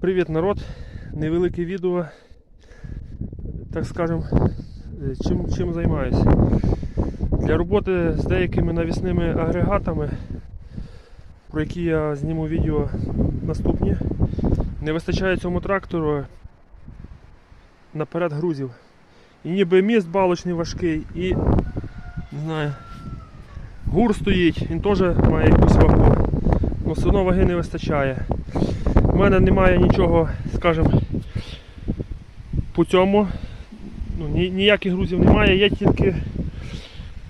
Привіт, народ! Невелике відео, так скажем, е, чим, чим займаюся. Для роботи з деякими навісними агрегатами, про які я зніму відео наступні, не вистачає цьому трактору наперед грузів. І ніби міст балочний важкий і не знаю, гур стоїть, він теж має якусь вагу, але все одно ваги не вистачає. У мене немає нічого, скажімо, по цьому. Ну, ні- ніяких грузів немає, є тільки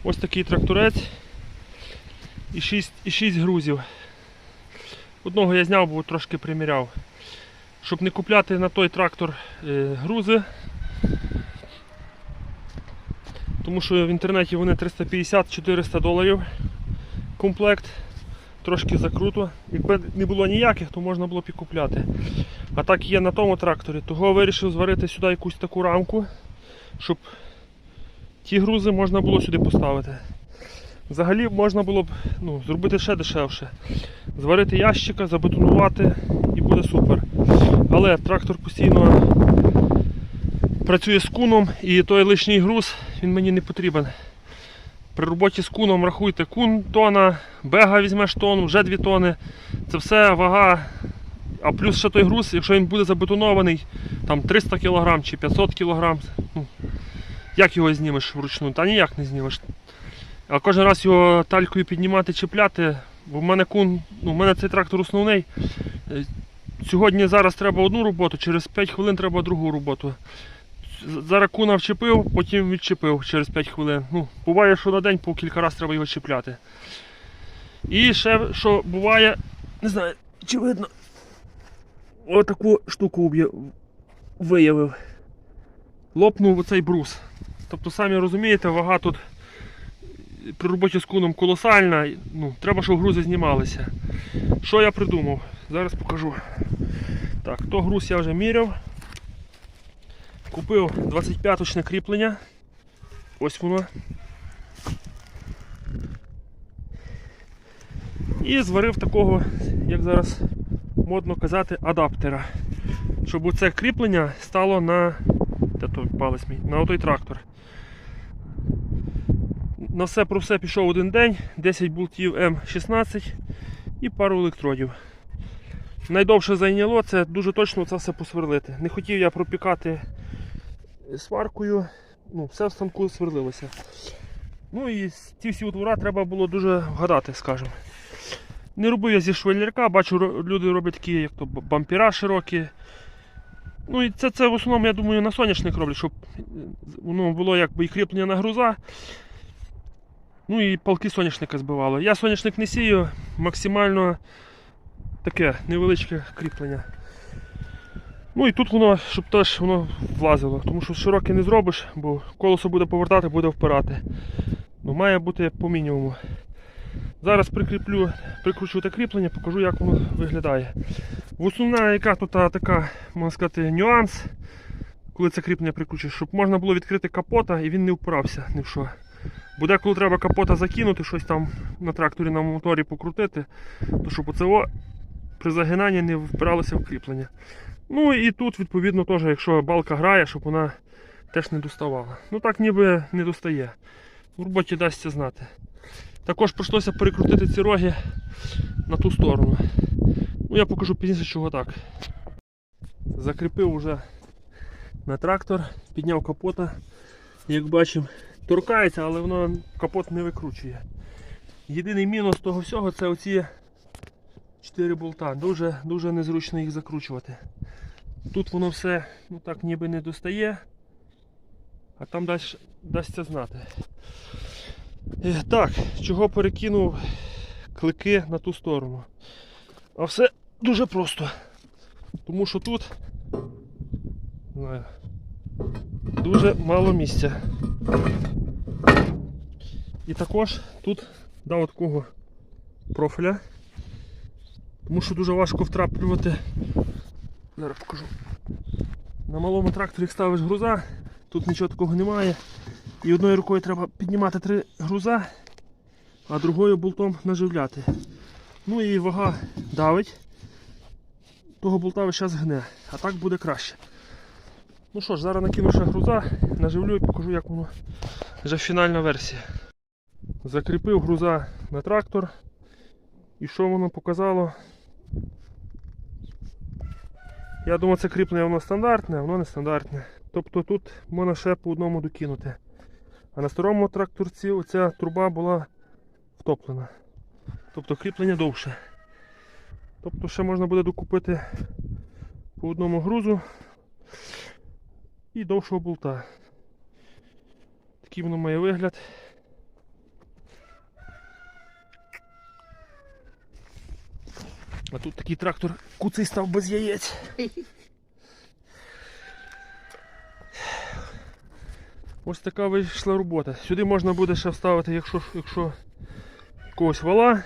ось такий тракторець і 6, і 6 грузів. Одного я зняв, бо трошки приміряв. Щоб не купляти на той трактор е, грузи. Тому що в інтернеті вони 350-400 доларів комплект трошки закруто. Якби не було ніяких, то можна було б і купляти. А так є на тому тракторі. Того вирішив зварити сюди якусь таку рамку, щоб ті грузи можна було сюди поставити. Взагалі можна було б ну, зробити ще дешевше. Зварити ящика, забетонувати і буде супер. Але трактор постійно працює з куном і той лишній груз він мені не потрібен. При роботі з куном рахуйте кун тона, бега візьмеш тонну, вже 2 тони. Це все вага. А плюс ще той груз, якщо він буде забетонований, там 300 кг чи 500 кг, ну, як його знімеш вручну? Та ніяк не знімеш. А кожен раз його талькою піднімати, чіпляти, бо в мене кун, ну, в мене цей трактор основний. Е, Сьогодні зараз треба одну роботу, через 5 хвилин треба другу роботу. Зараз куна вчепив, потім відчепив через 5 хвилин. Ну, буває, що на день по кілька разів треба його чіпляти. І ще, що буває, не знаю, чи видно, отаку штуку виявив. Лопнув оцей брус. Тобто, самі розумієте, вага тут при роботі з куном колосальна. Ну, треба, щоб грузи знімалися. Що я придумав? Зараз покажу. Так, то груз я вже міряв. Купив 25-точне кріплення. Ось воно. І зварив такого, як зараз модно казати, адаптера. Щоб оце кріплення стало на. Той палець мій? На отой трактор. На все про все пішов один день, 10 болтів М16 і пару електродів. Найдовше зайняло це дуже точно це все посверлити. Не хотів я пропікати сваркою, ну, все в станку сверлилося. Ну і ці всі отвора треба було дуже вгадати, скажімо. Не робив я зі швеллярка, бачу, люди роблять такі, як то б- бампера широкі. Ну і це, це в основному, я думаю, на соняшник роблять, щоб е, воно було якби і кріплення на груза. Ну і палки соняшника збивало. Я соняшник не сію, максимально таке невеличке кріплення. Ну і тут воно, щоб теж воно влазило, тому що широке не зробиш, бо колесо буде повертати, буде впирати. Ну, має бути по мінімуму. Зараз прикріплю, прикручу те кріплення, покажу, як воно виглядає. В основна, яка тут така, можна сказати, нюанс, коли це кріплення прикручуєш, щоб можна було відкрити капота і він не впирався ні в що. Буде, коли треба капота закинути, щось там на тракторі на моторі покрутити, то щоб оце о, при загинанні не впиралося в кріплення. Ну і тут, відповідно, теж, якщо балка грає, щоб вона теж не доставала. Ну так ніби не достає. В роботі дасться знати. Також прийшлося перекрутити ці роги на ту сторону. Ну я покажу пізніше, чого так. Закріпив вже на трактор, підняв капота. Як бачимо, торкається, але воно капот не викручує. Єдиний мінус того всього це оці 4 болта. Дуже, дуже незручно їх закручувати. Тут воно все ну так ніби не достає, а там дасть, дасться знати. Е, Так, чого перекинув клики на ту сторону. А все дуже просто. Тому що тут знаю, дуже мало місця. І також тут дав такого профіля. Тому що дуже важко втраплювати. Зараз покажу. На малому тракторі ставиш груза, тут нічого такого немає. І одною рукою треба піднімати три груза, а другою болтом наживляти. Ну і вага давить. того болта весь гне, а так буде краще. Ну що ж, зараз накину ще груза, наживлю і покажу, як воно вже фінальна версія. Закріпив груза на трактор. І що воно показало? Я думаю, це кріплення воно стандартне, а воно не стандартне. Тобто тут можна ще по одному докинути. А на старому тракторці оця труба була втоплена. Тобто кріплення довше. Тобто ще можна буде докупити по одному грузу і довшого болта. Такий воно має вигляд. А тут такий трактор куций став без яєць. Ось така вийшла робота. Сюди можна буде ще вставити, якщо, якщо якогось вала.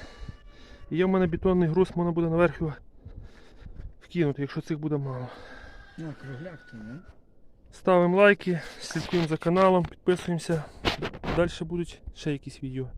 І є в мене бетонний груз, можна буде наверх його вкинути, якщо цих буде мало. Ну, кругляк то, не? Ставимо лайки, слідкуємо за каналом, підписуємося. Далі будуть ще якісь відео.